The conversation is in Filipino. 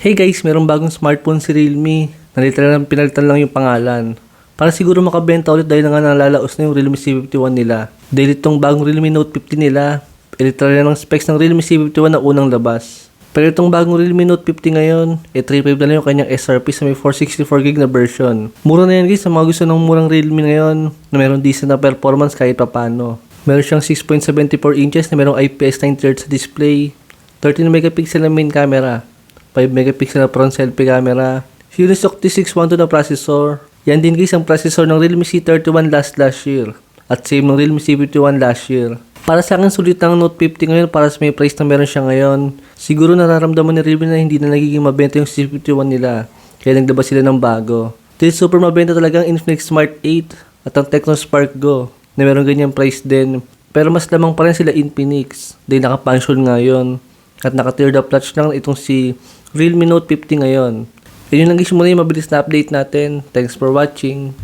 Hey guys, merong bagong smartphone si Realme. Nalita lang, pinalitan lang yung pangalan. Para siguro makabenta ulit dahil na nga nalalaos na yung Realme C51 nila. Dahil itong bagong Realme Note 50 nila, literal na ng specs ng Realme C51 na unang labas. Pero itong bagong Realme Note 50 ngayon, e 3.5 na lang yung kanyang SRP sa may 464GB na version. Mura na yan guys sa mga gusto ng murang Realme ngayon na meron decent na performance kahit papano. Meron siyang 6.74 inches na merong IPS 9 sa display, 13 megapixel na main camera, 5 megapixel na front selfie camera, Unisoc T612 na processor. Yan din guys ang processor ng Realme C31 last last year at same ng Realme C51 last year. Para sa akin sulit ang Note 50 ngayon para sa may price na meron siya ngayon. Siguro nararamdaman ni Realme na hindi na nagiging mabenta yung C51 nila. Kaya naglabas sila ng bago. Dahil super mabenta talaga ang Infinix Smart 8 at ang Tecno Spark Go na meron ganyang price din. Pero mas lamang pa rin sila Infinix dahil naka-function nga yun. At naka-teared up latch lang itong si Realme Note 50 ngayon. Yun lang guys muna yung mabilis na update natin. Thanks for watching.